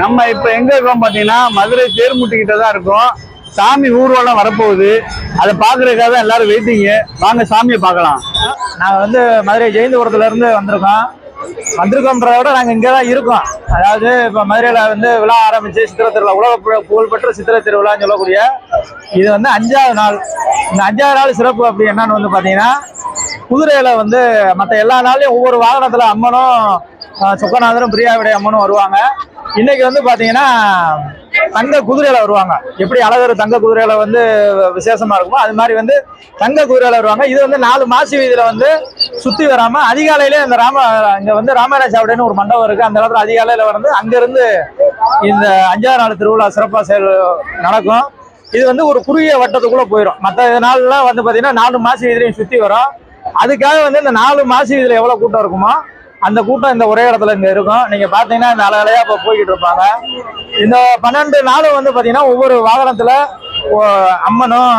நம்ம இப்ப எங்க இருக்கோம் பாத்தீங்கன்னா மதுரை தேர்முட்டி கிட்ட தான் இருக்கோம். சாமி ஊர்வலம் வரப்போகுது. அதை பாக்குறதுக்காக தான் எல்லாரும் வெயிட்டிங்க வாங்க சாமியை பார்க்கலாம். நாங்கள் வந்து மதுரை ஜெயந்தபுரத்துல இருந்து வந்திருக்கோம். வந்திருக்கோன்றத விட நாங்கள் இங்கே தான் இருக்கோம். அதாவது இப்போ மதுரையில் வந்து விழா ஆரம்பிச்சு சித்திரை திருவிழா உலக புகழ் புகழ்பெற்ற சித்திரை திருவிழான்னு சொல்லக்கூடிய இது வந்து அஞ்சாவது நாள். இந்த அஞ்சாவது நாள் சிறப்பு அப்படி என்னன்னு வந்து பார்த்தீங்கன்னா குதிரையில் வந்து மற்ற எல்லா நாளையும் ஒவ்வொரு வாகனத்தில் அம்மனும் அஹ், சொக்கநாதரும் பிரியாவிடை அம்மனும் வருவாங்க. இன்னைக்கு வந்து பார்த்தீங்கன்னா தங்க குதிரையில வருவாங்க. எப்படி அழகர் தங்க குதிரையில வந்து விசேஷமா இருக்குமோ அது மாதிரி வந்து தங்க குதிரையில வருவாங்க. இது வந்து நாலு மாசி வீதியில வந்து சுத்தி வராம அதிகாலையிலே இந்த ராம இங்க வந்து ராமராஜ் சாவடின்னு ஒரு மண்டபம் இருக்கு. அந்த இடத்துல அதிகாலையில வந்து அங்கிருந்து இந்த அஞ்சாறு நாள் திருவிழா சிறப்பா செயல் நடக்கும். இது வந்து ஒரு குறுகிய வட்டத்துக்குள்ள போயிடும் மற்ற நாள்லாம் வந்து பாத்தீங்கன்னா நாலு மாசி வீதியிலையும் சுத்தி வரும். அதுக்காக வந்து இந்த நாலு மாசி இதில் எவ்வளோ கூட்டம் இருக்குமோ அந்த கூட்டம் இந்த ஒரே இடத்துல இங்கே இருக்கும். நீங்கள் பார்த்தீங்கன்னா இந்த அலையாக இப்போ போய்கிட்டு இருப்பாங்க. இந்த பன்னெண்டு நாளும் வந்து பார்த்தீங்கன்னா ஒவ்வொரு வாகனத்தில் ஓ- அம்மனும்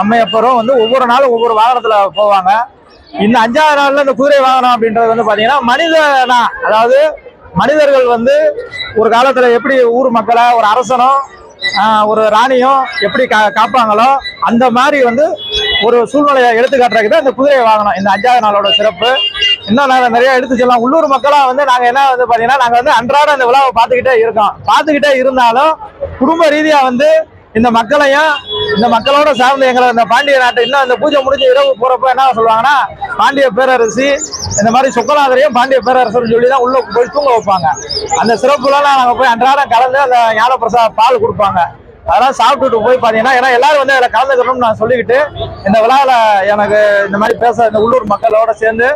அம்மையப்பரும் வந்து ஒவ்வொரு நாளும் ஒவ்வொரு வாகனத்தில் போவாங்க. இந்த அஞ்சாவது நாளில் இந்த குதிரை வாகனம் அப்படின்றது வந்து பார்த்தீங்கன்னா மனிதனா அதாவது மனிதர்கள் வந்து ஒரு காலத்தில் எப்படி ஊர் மக்களை ஒரு அரசனும் ஒரு ராணியும் எப்படி கா காப்பாங்களோ அந்த மாதிரி வந்து ஒரு சூழ்நிலையை எடுத்துக்காட்டுறதுக்கு தான் இந்த குதிரை வாகனம் இந்த அஞ்சாவது நாளோட சிறப்பு. இன்னும் நாங்கள் நிறைய எடுத்து சொல்லலாம். உள்ளூர் மக்களாக வந்து நாங்கள் என்ன வந்து பார்த்தீங்கன்னா நாங்கள் வந்து அன்றாட இந்த விழாவை பார்த்துக்கிட்டே இருக்கோம். பார்த்துக்கிட்டே இருந்தாலும் குடும்ப ரீதியாக வந்து இந்த மக்களையும் இந்த மக்களோட சார்ந்து எங்களை இந்த பாண்டிய நாட்டை இன்னும் இந்த பூஜை முடிஞ்சு இரவு போறப்ப என்ன சொல்லுவாங்கன்னா பாண்டிய பேரரசி இந்த மாதிரி சொக்கநாதரையும் பாண்டிய பேரரசர்னு சொல்லி தான் உள்ள போய் தூங்க வைப்பாங்க. அந்த சிறப்புலாம் நாங்கள் போய் அன்றாடம் கலந்து அந்த ஞானப்பிரசாத பால் கொடுப்பாங்க. அதெல்லாம் சாப்பிட்டுட்டு போய் பார்த்தீங்கன்னா ஏன்னா எல்லாரும் வந்து அதில் கலந்துக்கணும்னு நான் சொல்லிக்கிட்டு இந்த விழாவில் எனக்கு இந்த மாதிரி பேச இந்த உள்ளூர் மக்களோட சேர்ந்து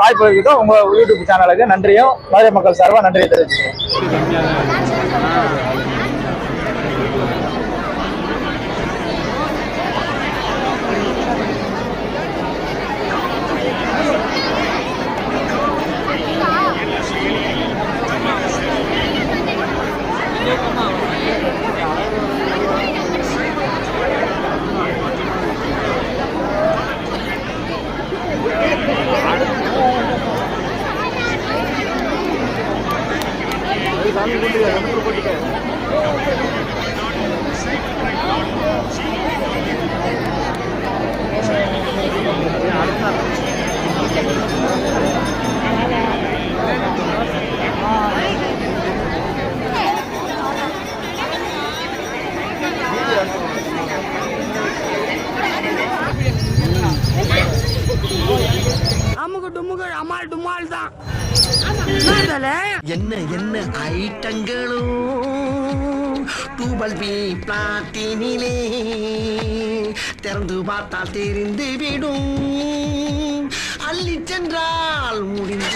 வாய்ப்பு அளிக்கிட்டோம் உங்கள் யூடியூப் சேனலுக்கு நன்றியும் மதுரை மக்கள் சார்பாக நன்றியை தெரிவிச்சுக்கிறேன். அமுகு டுமுகு அம்மாள் டுமால் தான். என்ன என்ன ஐட்டங்களும்? டூபல் பி பிளாட்டினிலே திறந்து பார்த்தால் தெரிந்து விடும். அள்ளி சென்றால் முடிந்து